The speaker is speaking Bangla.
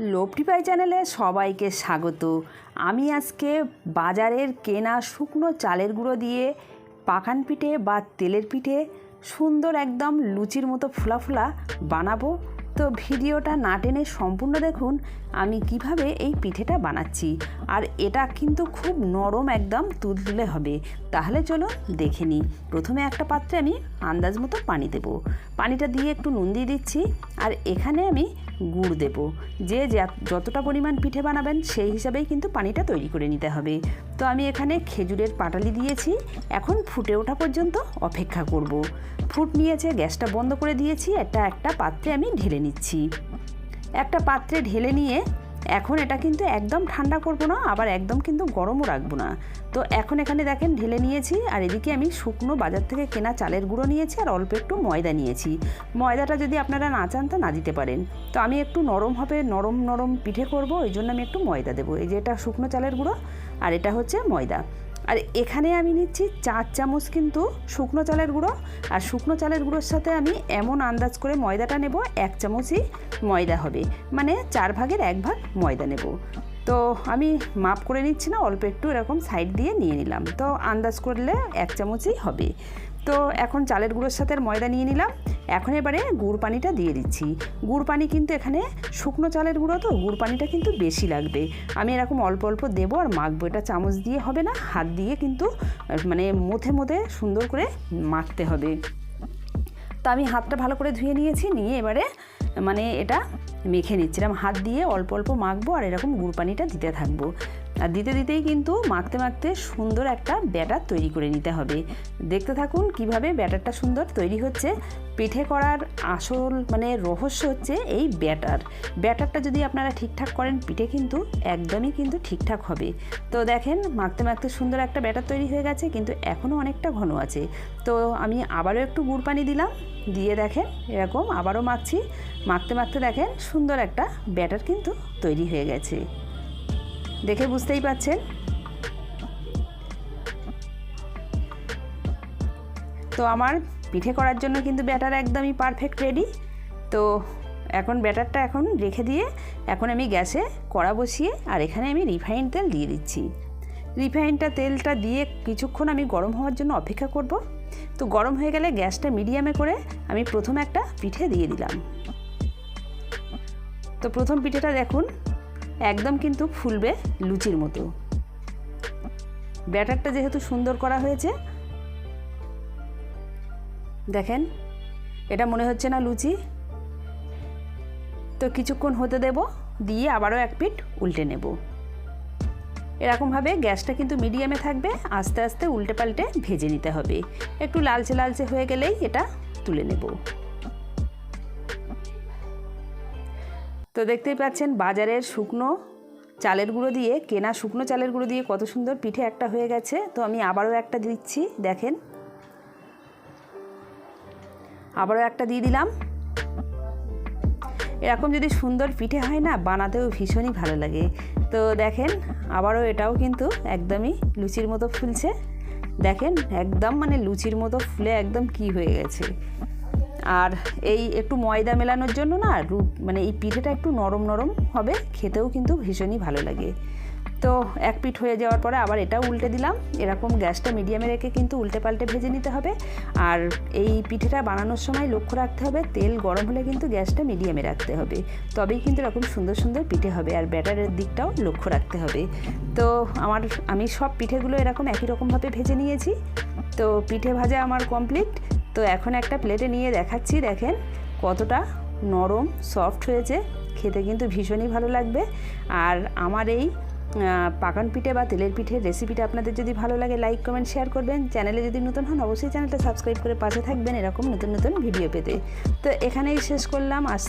লোপটি পাই চ্যানেলে সবাইকে স্বাগত। আমি আজকে বাজারের কেনা শুকনো চালের গুঁড়ো দিয়ে পাখান পিঠে বা তেলের পিঠে সুন্দর একদম লুচির মতো ফুলা ফুলা বানাবো। তো ভিডিওটা না টেনে সম্পূর্ণ দেখুন, আমি কীভাবে এই পিঠেটা বানাচ্ছি। আর এটা কিন্তু খুব নরম একদম তুলতুলে হবে। তাহলে চলো দেখে নিই। প্রথমে একটা পাত্রে আমি আন্দাজ মতো পানি দেবো। পানিটা দিয়ে একটু নুন দিয়ে দিচ্ছি, আর এখানে আমি গুড় দেব। যে, যতটা পরিমাণ পিঠে বানাবেন সেই হিসাবেই কিন্তু পানিটা তৈরি করে নিতে হবে। তো আমি এখানে খেজুরের পাটালি দিয়েছি। এখন ফুটে ওঠা পর্যন্ত অপেক্ষা করব। ফুট নিয়েছে, গ্যাসটা বন্ধ করে দিয়েছি। এটা একটা পাত্রে আমি ঢেলে নিচ্ছি। একটা পাত্রে ঢেলে নিয়ে এখন এটা কিন্তু একদম ঠান্ডা করব না, আবার একদম কিন্তু গরমও রাখব না। তো এখন এখানে দেখেন ঢেলে নিয়েছি, আর এদিকে আমি শুকনো বাজার থেকে কেনা চালের গুঁড়ো নিয়েছি, আর অল্প একটু ময়দা নিয়েছি। ময়দাটা যদি আপনারা না চান তা না দিতে পারেন। তো আমি একটু নরম হবে, নরম নরম পিঠে করব, ওই জন্য আমি একটু ময়দা দেবো। এই যে এটা শুকনো চালের গুঁড়ো, আর এটা হচ্ছে ময়দা। আর এখানে আমি নিচ্ছি চার চামচ কিন্তু শুকনো চালের গুঁড়ো। আর শুকনো চালের গুঁড়োর সাথে আমি এমন আন্দাজ করে ময়দাটা নেব, এক চামচই ময়দা হবে। মানে চার ভাগের এক ভাগ ময়দা নেব। তো আমি মাপ করে নিচ্ছি না, অল্প একটু এরকম সাইড দিয়ে নিয়ে নিলাম। তো আন্দাজ করলে এক চামচই হবে। তো এখন চালের গুঁড়োর সাথে ময়দা নিয়ে নিলাম। এখন এবারে গুড় পানিটা দিয়ে দিচ্ছি। গুড় পানি কিন্তু এখানে শুকনো চালের গুঁড়ো তো, গুড় পানিটা কিন্তু বেশি লাগবে। আমি এরকম অল্প অল্প দেবো আর মাখবো। এটা চামচ দিয়ে হবে না, হাত দিয়ে কিন্তু মানে মুথে মুথে সুন্দর করে মাখতে হবে। তো আমি হাতটা ভালো করে ধুয়ে নিয়েছি, নিয়ে এবারে মানে এটা মেখে নিচ্ছিলাম। হাত দিয়ে অল্প অল্প মাখবো আর এরকম গুড় পানিটা দিতে থাকব। আর দিতে দিতেই কিন্তু মাখতে মাখতে সুন্দর একটা ব্যাটার তৈরি করে নিতে হবে। দেখতে থাকুন কীভাবে ব্যাটারটা সুন্দর তৈরি হচ্ছে। পিঠে করার আসল মানে রহস্য হচ্ছে এই ব্যাটার। ব্যাটারটা যদি আপনারা ঠিকঠাক করেন, পিঠে কিন্তু একদমই কিন্তু ঠিকঠাক হবে। তো দেখেন, মাখতে মাখতে সুন্দর একটা ব্যাটার তৈরি হয়ে গেছে, কিন্তু এখনও অনেকটা ঘন আছে। তো আমি আবারও একটু গুড় পানি দিলাম, দিয়ে দেখেন এরকম আবারও মাখছি। মাখতে মাখতে দেখেন সুন্দর একটা ব্যাটার কিন্তু তৈরি হয়ে গেছে। দেখে বুঝতেই পাচ্ছেন তো আমার পিঠে করার জন্য কিন্তু ব্যাটার একদমই পারফেক্ট রেডি তো এখন ব্যাটারটা এখন রেখে দিয়ে এখন আমি গ্যাসে কড়া বসিয়ে আর এখানে আমি রিফাইন তেল দিয়ে দিচ্ছি। রিফাইনটা তেলটা দিয়ে কিছুক্ষণ আমি গরম হওয়ার জন্য অপেক্ষা করব। তো গরম হয়ে গেলে গ্যাসটা মিডিয়ামে করে আমি প্রথম একটা পিঠে দিয়ে দিলাম। তো প্রথম পিঠেটা দেখুন একদম কিন্তু ফুলবে লুচির মতো। ব্যাটারটা যেহেতু সুন্দর করা হয়েছে, দেখেন, এটা মনে হচ্ছে না লুচি। তো কিছুক্ষণ হতে দেব, দিয়ে আবারও এক পিট উল্টে নেব। এরকমভাবে গ্যাসটা কিন্তু মিডিয়ামে থাকবে, আস্তে আস্তে উল্টে পাল্টে ভেজে নিতে হবে। একটু লালচে লালচে হয়ে গেলেই এটা তুলে নেব। তো দেখতেই পাচ্ছেন বাজারের শুকনো চালের গুঁড়ো দিয়ে, কেনা শুকনো চালের গুঁড়ো দিয়ে কত সুন্দর পিঠে একটা হয়ে গেছে। তো আমি আবারও একটা দিচ্ছি, দেখেন। আবারও একটা দিয়ে দিলাম। এরকম যদি সুন্দর পিঠে হয় না, বানাতেও ভীষণই ভালো লাগে। তো দেখেন, আবারও এটাও কিন্তু একদমই লুচির মতো ফুলছে। দেখেন, একদম মানে লুচির মতো ফুলে একদম কি হয়ে গেছে। আর এই একটু ময়দা মেলানোর জন্য না মানে এই পিঠেটা একটু নরম নরম হবে, খেতেও কিন্তু ভীষণই ভালো লাগে। তো এক পিঠ হয়ে যাওয়ার পরে আবার এটাও উল্টে দিলাম। এরকম গ্যাসটা মিডিয়ামে রেখে কিন্তু উল্টে পাল্টে ভেজে নিতে হবে। আর এই পিঠেটা বানানোর সময় লক্ষ্য রাখতে হবে, তেল গরম হলে কিন্তু গ্যাসটা মিডিয়ামে রাখতে হবে। তবেই কিন্তু এরকম সুন্দর সুন্দর পিঠে হবে আর ব্যাটারের দিকটাও লক্ষ্য রাখতে হবে। তো আমার, আমি সব পিঠেগুলো এরকম একই রকমভাবে ভেজে নিয়েছি। তো পিঠে ভাজা আমার কমপ্লিট তো এখন একটা প্লেটে নিয়ে দেখাচ্ছি, দেখেন কতটা নরম সফট হয়েছে। খেতে কিন্তু ভীষণই ভালো লাগবে। আর আমার এই পাকান পিঠে বা তেলের পিঠের রেসিপিটা আপনাদের যদি ভালো লাগে লাইক কমেন্ট শেয়ার করবেন। চ্যানেলে যদি নতুন হন, অবশ্যই চ্যানেলটা সাবস্ক্রাইব করে পাশে থাকবেন এরকম নতুন নতুন ভিডিও পেতে। তো এখানেই শেষ করলাম। আসছি